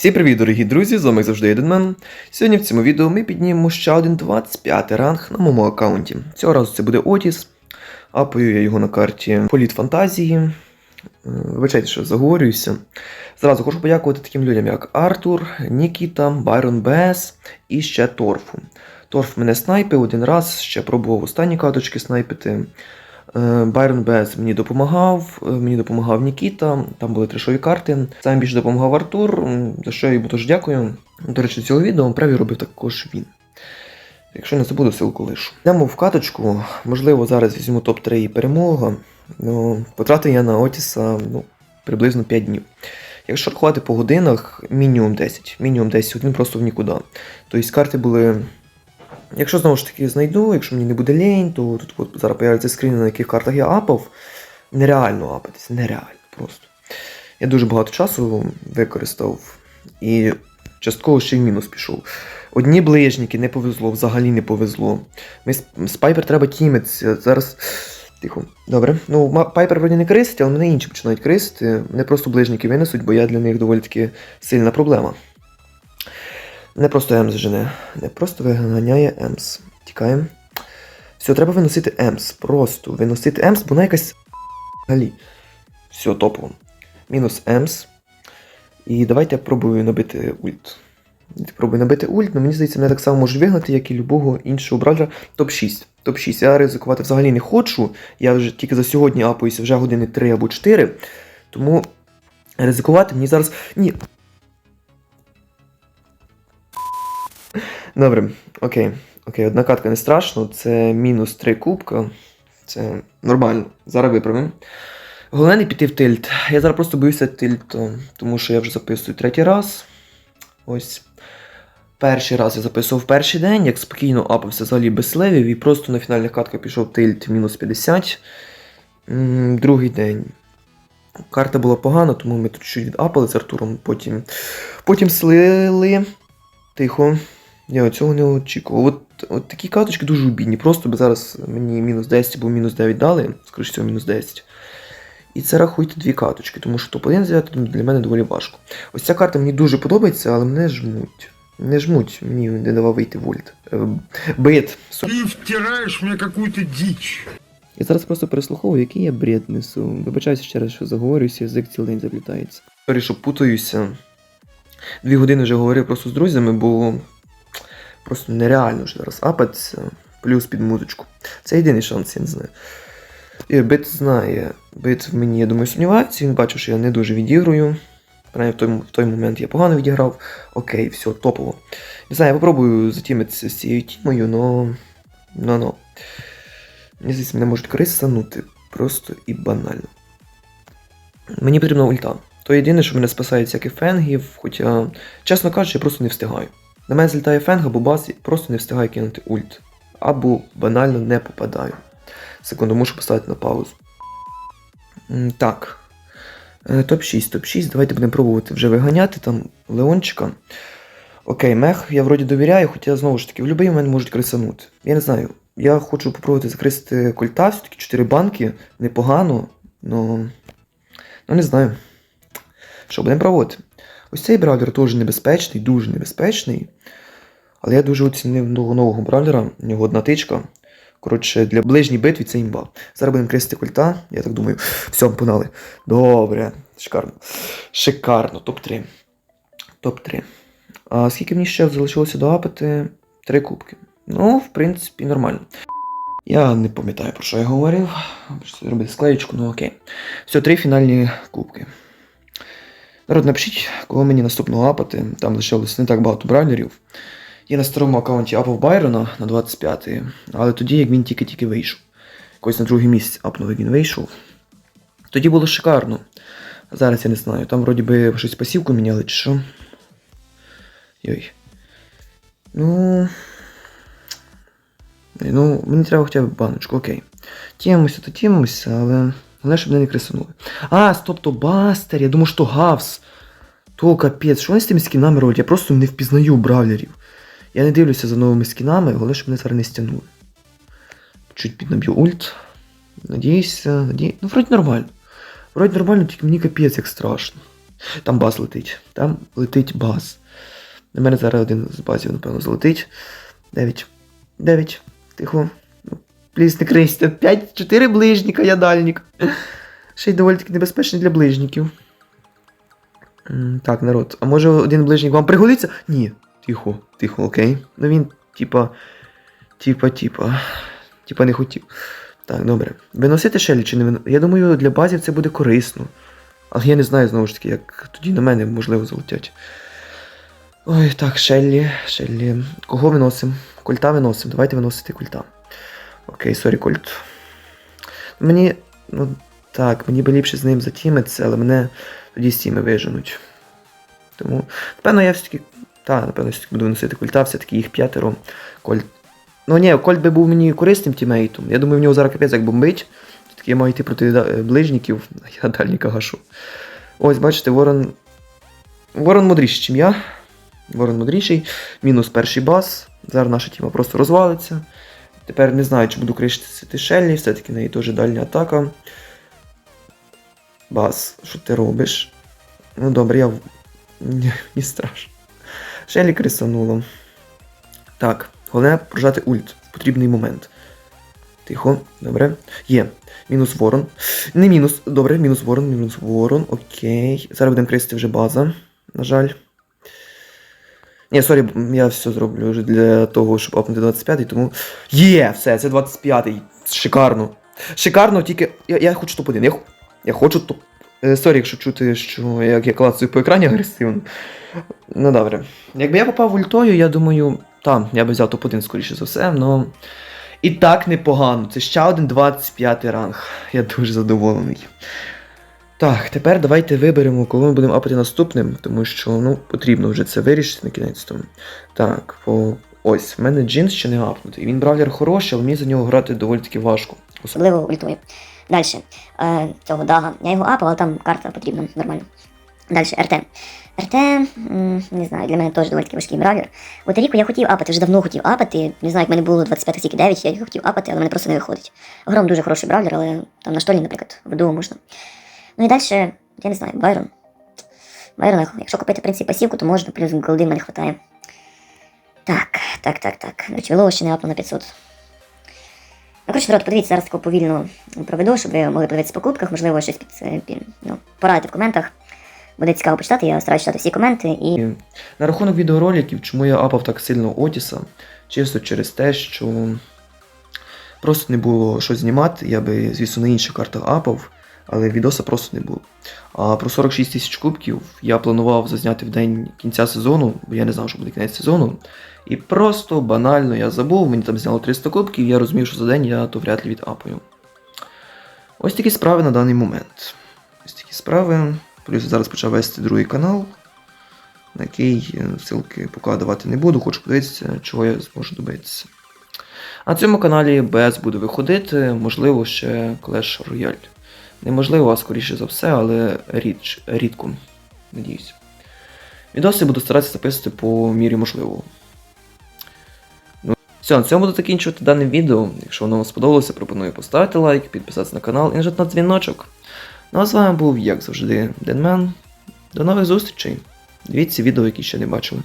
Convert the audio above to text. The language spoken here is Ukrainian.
Всім привіт, дорогі друзі! З вами завжди Єденмен. Сьогодні в цьому відео ми піднімемо ще один 25 ранг на моєму аккаунті. Цього разу це буде Отіс. Апаю я його на карті Політ Фантазії. Е, Вибачайте, що заговорююся. Зразу хочу подякувати таким людям, як Артур, Нікіта, Байрон Бес і ще Торфу. Торф мене снайпив один раз, ще пробував останні каточки снайпити. Е, Байрон Бес мені допомагав, е, мені допомагав Нікіта, там були трешові карти. Сам більше допомагав Артур, за що я йому теж дякую. До речі, цього відео праві робив також він. Якщо не забуду, ссылку лишу. Йдемо в каточку, можливо, зараз візьму топ-3 і перемога. Ну, потратив я на Отіса ну, приблизно 5 днів. Якщо рахувати по годинах, мінімум 10. Мінімум 10 годин просто в нікуди. Тобто карти були Якщо знову ж таки знайду, якщо мені не буде лень, то тут от зараз появляться скріни, на яких картах я апав. Нереально апатись, нереально просто. Я дуже багато часу використав і частково ще й мінус пішов. Одні ближніки не повезло, взагалі не повезло. Ми з, Пайпер треба тімитися. Зараз. Тихо. Добре. Ну, Пайпер вроді не крисить, але мене інші починають крисити. Мене просто ближніки винесуть, бо я для них доволі таки сильна проблема. Не просто Емс жене. Не просто виганяє Емс. Тікаємо. Все, треба виносити Емс. Просто виносити Емс, бо вона якась. Взагалі. Все, топово. Мінус Емс. І давайте я пробую набити ульт. Пробую набити ульт, але мені здається, мене так само можуть вигнати, як і любого іншого браджа. Топ-6. Топ-6. Я ризикувати взагалі не хочу. Я вже тільки за сьогодні апаюся вже години 3 або 4. Тому ризикувати мені зараз. Ні, Добре, окей. Окей, одна катка не страшно, це мінус 3 кубка. Це нормально. Зараз виправимо. Головне не піти в тильт. Я зараз просто боюся тильту, тому що я вже записую третій раз. Ось. Перший раз я записував перший день, як спокійно апався взагалі без левів, і просто на фінальних катках пішов тильт мінус 50. Другий день. Карта була погана, тому ми тут чуть відапали з Артуром, потім, потім слили. Тихо. Я цього не очікував. От, от такі каточки дуже обідні. Просто би зараз мені мінус 10 або мінус 9 дали, скоріше всього, мінус 10. І це рахуйте дві каточки, тому що топ-1 взяти для мене доволі важко. Ось ця карта мені дуже подобається, але мене жмуть. Не жмуть, мені не давав вийти вольт. Е, Бит. Ты втираешь мне какую-то дичь. Я зараз просто переслуховую, який я бред несу. Вибачаюся ще раз, що заговорююся, язик цілий день заплітається. Сорі, що путаюся. Дві години вже говорив просто з друзями, бо просто нереально вже зараз апатися, плюс під музичку. Це єдиний шанс, я не знаю. І бит знає, бит в мені, я думаю, сумнівається, він бачив, що я не дуже відіграю. Принаймні в той, в той момент я погано відіграв. Окей, все, топово. Не знаю, я попробую затімитися з цією тімою, но. но но. Мені здається, мене можуть крисанути просто і банально. Мені потрібна ульта. То єдине, що мене спасає всяких фенгів, хоча, чесно кажучи, я просто не встигаю. На мене злітає фенг або бас, і просто не встигаю кинути ульт. Або банально не попадаю. Секунду, мушу поставити на паузу. Так. Е, Топ-6, топ-6. Давайте будемо пробувати вже виганяти там Леончика. Окей, мех, я вроді довіряю, хоча знову ж таки, в будь-який момент можуть крисанути. Я не знаю. Я хочу попробувати закрисити кольта, все-таки 4 банки, непогано, но. Ну не знаю. Що, будемо пробувати. Ось цей бравлер теж небезпечний, дуже небезпечний. Але я дуже оцінив нового бравлера, у нього одна тичка. Коротше, для ближній битві це імба. Зараз будемо крестити кольта, я так думаю. Все, погнали. Добре, шикарно. Шикарно, топ-3. Топ-3. А скільки мені ще залишилося доапити? Три кубки. Ну, в принципі, нормально. Я не пам'ятаю, про що я говорив. Що зробити склеєчку, ну окей. Все, три фінальні кубки. Народ, напишіть, кого мені наступного апати. Там лишилось не так багато бравлерів. Я на старому аккаунті апав Байрона на 25-й, але тоді, як він тільки-тільки вийшов. Якось на другий місяць апнув, як він вийшов. Тоді було шикарно. Зараз я не знаю. Там вроді би щось пасівку міняли, чи що. Йой. Ну. Ну, мені треба хоча б баночку, окей. Тімимося, то тімимося, але. Головне, щоб мене не кресанули. А, стоп, то бастер, я думав, що гавс. То капець, що вони з тими скінами роблять? Я просто не впізнаю бравлерів. Я не дивлюся за новими скінами, головне, щоб мене зараз не стягнули. Чуть піднаб'ю ульт. Надіюся, надіюся. Ну, вроді нормально. Вроді нормально, тільки мені капець як страшно. Там бас летить. Там летить бас. На мене зараз один з базів, напевно, залетить. 9. 9. Тихо. Ну, Пліс, не крийся. 5, 4 ближніка, я дальнік. Ще й доволі таки небезпечний для ближніків. Так, народ. А може один ближнік вам пригодиться? Ні. Тихо, тихо, окей. Ну він, типа. Типа, типа. Типа не хотів. Так, добре. Виносити шелі чи не виносити? Я думаю, для базів це буде корисно. Але я не знаю, знову ж таки, як тоді на мене можливо залетять. Ой, так, Шеллі, Шеллі. Кого виносимо? Кольта виносимо. Давайте виносити кольта. Окей, сорі, кольт. Мені. Ну так, мені би ліпше з ним затімитися, але мене тоді з тіми виженуть. Тому, напевно, я все-таки. Так, напевно, все-таки буду виносити кольта, все-таки їх п'ятеро. Кольт. Ну ні, Кольт би був мені корисним тімейтом. Я думаю, в нього зараз капець як бомбить. Все-таки я маю йти проти ближніків, а я дальніка гашу. Ось, бачите, Ворон. Ворон мудріший, ніж я. Ворон мудріший. Мінус перший бас. Зараз наша тіма просто розвалиться. Тепер не знаю, чи буду кришити Шеллі, все-таки неї теж дальня атака. Бас, що ти робиш? Ну добре, я. в- Ні, не страшно. Шеллі крисануло. Так, головне прожати ульт в потрібний момент. Тихо, добре. Є. Мінус ворон. Не мінус. Добре, мінус ворон, мінус ворон. Окей. Зараз будемо крестити вже база. На жаль. Ні, сорі, я все зроблю вже для того, щоб апнути 25-й, тому. Є! Все, це 25-й. Шикарно. Шикарно, тільки. Я, я хочу топ-1. Я, я хочу топ. Е, Сорі, якщо чути, що як я клацаю по екрані агресивно. Ну добре. Якби я попав ультою, я думаю, там, я би взяв топ-1 скоріше за все, но. І так непогано. Це ще один 25 ранг. Я дуже задоволений. Так, тепер давайте виберемо, коли ми будемо апати наступним, тому що ну, потрібно вже це вирішити на кінець. тому. Так, по... ось, в мене джинс ще не апнутий. Він бравлер хороший, але мені за нього грати доволі таки важко. особливо ультою. Далі, е, цього дага. Я його апав, але там карта потрібна нормально. Далі, РТ. РТ, не знаю, для мене теж доволі таки важкий бравлер. От Ріку я хотів апати, вже давно хотів апати. Не знаю, як мене було 25 тільки 9, я його хотів апати, але в мене просто не виходить. Гром дуже хороший бравлер, але там на штолі, наприклад, в дуо можна. Ну і далі, я не знаю, Байрон. Байрон, якщо купити в принципі пасівку, то можна, плюс голди в мене вистачає. Так, так, так, так. До речі, Вилова ще не апнув на 500. Ну, коротше, народ, подивіться, зараз таку повільно проведу, щоб ви могли подивитися по кубках, можливо, щось під, е, під ну, порадити в коментах. Буде цікаво почитати, я стараюся читати всі коменти І на рахунок відеороликів, чому я апав так сильно Отіса, чисто через те, що просто не було що знімати. Я би, звісно, на інших картах апав, але відоса просто не було. А про 46 тисяч кубків я планував зазняти в день кінця сезону, бо я не знав, що буде кінець сезону. І просто банально я забув, мені там зняло 300 кубків, і я розумів, що за день я то вряд ли відапаю. Ось такі справи на даний момент. Ось такі справи. Плюс зараз почав вести другий канал, на який е, ссылки поки давати не буду, хочу подивитися, чого я зможу добитися. На цьому каналі БС буде виходити, можливо, ще Clash Royale. Неможливо, а скоріше за все, але рідч, рідко. Надіюсь. Відоси буду старатися записувати по мірі можливого. Ну, все, на цьому буду закінчувати дане відео. Якщо воно вам сподобалося, пропоную поставити лайк, підписатися на канал і нажати на дзвіночок. Ну а з вами був, як завжди, Денмен. До нових зустрічей. Дивіться відео, які ще не бачили.